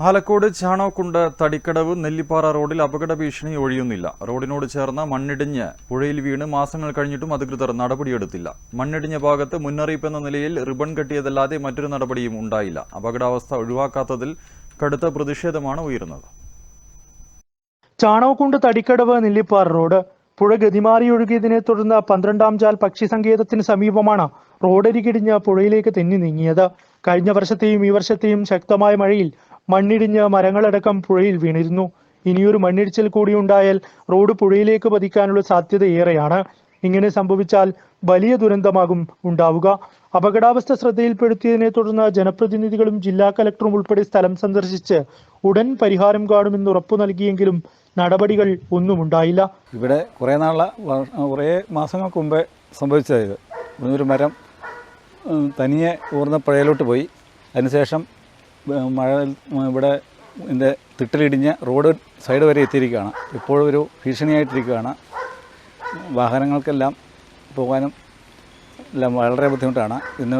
ആലക്കോട് ചാണോക്കുണ്ട് തടിക്കടവ് നെല്ലിപ്പാറ റോഡിൽ അപകട ഭീഷണി ഒഴിയുന്നില്ല. റോഡിനോട് ചേർന്ന മണ്ണിടിഞ്ഞ് പുഴയിൽ വീണ് മാസങ്ങൾ കഴിഞ്ഞിട്ടും അധികൃതർ നടപടിയെടുത്തില്ല. മണ്ണിടിഞ്ഞ ഭാഗത്ത് മുന്നറിയിപ്പ് എന്ന നിലയിൽ റിബൺ കെട്ടിയതല്ലാതെ മറ്റൊരു നടപടിയും ഉണ്ടായില്ല. അപകടാവസ്ഥ ഒഴിവാക്കാത്തതിൽ കടുത്ത പ്രതിഷേധമാണ് ഉയരുന്നത്. ചാണോക്കുണ്ട് തടിക്കടവ് നെല്ലിപ്പാറ റോഡ് പുഴ ഗതിമാറി ഒഴുകിയതിനെ തുടർന്ന് പന്ത്രണ്ടാം ചാൽ പക്ഷി സങ്കേതത്തിന് സമീപമാണ് റോഡരികിടിഞ്ഞ് പുഴയിലേക്ക് തെന്നി നീങ്ങിയത്. കഴിഞ്ഞ വർഷത്തെയും ഈ വർഷത്തെയും ശക്തമായ മഴയിൽ മണ്ണിടിഞ്ഞ് മരങ്ങളടക്കം പുഴയിൽ വീണിരുന്നു. ഇനിയൊരു മണ്ണിടിച്ചിൽ കൂടി ഉണ്ടായാൽ റോഡ് പുഴയിലേക്ക് പതിക്കാനുള്ള സാധ്യത ഏറെയാണ്. ഇങ്ങനെ സംഭവിച്ചാൽ വലിയ ദുരന്തമാകും ഉണ്ടാവുക. അപകടാവസ്ഥ ശ്രദ്ധയിൽപ്പെടുത്തിയതിനെ തുടർന്ന് ജനപ്രതിനിധികളും ജില്ലാ കലക്ടറും ഉൾപ്പെടെ സ്ഥലം സന്ദർശിച്ച് ഉടൻ പരിഹാരം കാണുമെന്ന് ഉറപ്പു നൽകിയെങ്കിലും നടപടികൾ ഒന്നും ഉണ്ടായില്ല. ഇവിടെ കുറേ നാളെ കുറേ മാസങ്ങൾക്ക് മുമ്പേ സംഭവിച്ചത് ഒരു മരം തനിയെ ഊർന്ന പുഴയിലോട്ട് പോയി. അതിനുശേഷം മഴ ഇവിടെ ഇതിന്റെ തിട്ടിലിടിഞ്ഞ് റോഡ് സൈഡ് വരെ എത്തിയിരിക്കുകയാണ്. ഇപ്പോഴും ഒരു ഭീഷണിയായിട്ടിരിക്കുകയാണ്. വാഹനങ്ങൾക്കെല്ലാം പോകാനും എല്ലാം വളരെ ബുദ്ധിമുട്ടാണ്. ഇന്ന്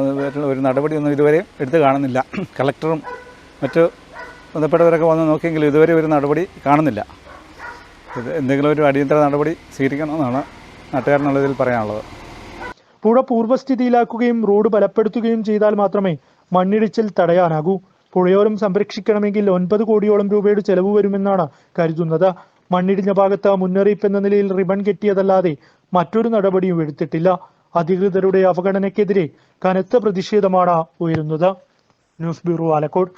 ഒരു നടപടിയൊന്നും ഇതുവരെ എടുത്തു കാണുന്നില്ല. കളക്ടറും മറ്റ് ബന്ധപ്പെട്ടവരൊക്കെ വന്ന് നോക്കിയെങ്കിലും ഇതുവരെ ഒരു നടപടി കാണുന്നില്ല. ഇത് എന്തെങ്കിലും ഒരു അടിയന്തര നടപടി സ്വീകരിക്കണമെന്നാണ് നാട്ടുകാരനുള്ളതിൽ പറയാനുള്ളത്. പുഴ പൂർവസ്ഥിതിയിലാക്കുകയും റോഡ് ബലപ്പെടുത്തുകയും ചെയ്താൽ മാത്രമേ മണ്ണിടിച്ചിൽ തടയാനാകൂ. പുഴയോരം സംരക്ഷിക്കണമെങ്കിൽ ഒൻപത് കോടിയോളം രൂപയുടെ ചെലവ് വരുമെന്നാണ് കരുതുന്നത്. മണ്ണിടിഞ്ഞ ഭാഗത്ത് മുന്നറിയിപ്പ് എന്ന നിലയിൽ റിബൺ കെട്ടിയതല്ലാതെ മറ്റൊരു നടപടിയും എടുത്തിട്ടില്ല. അധികൃതരുടെ അവഗണനയ്ക്കെതിരെ കനത്ത പ്രതിഷേധമാണ് ഉയരുന്നത്. News bureau Alakode.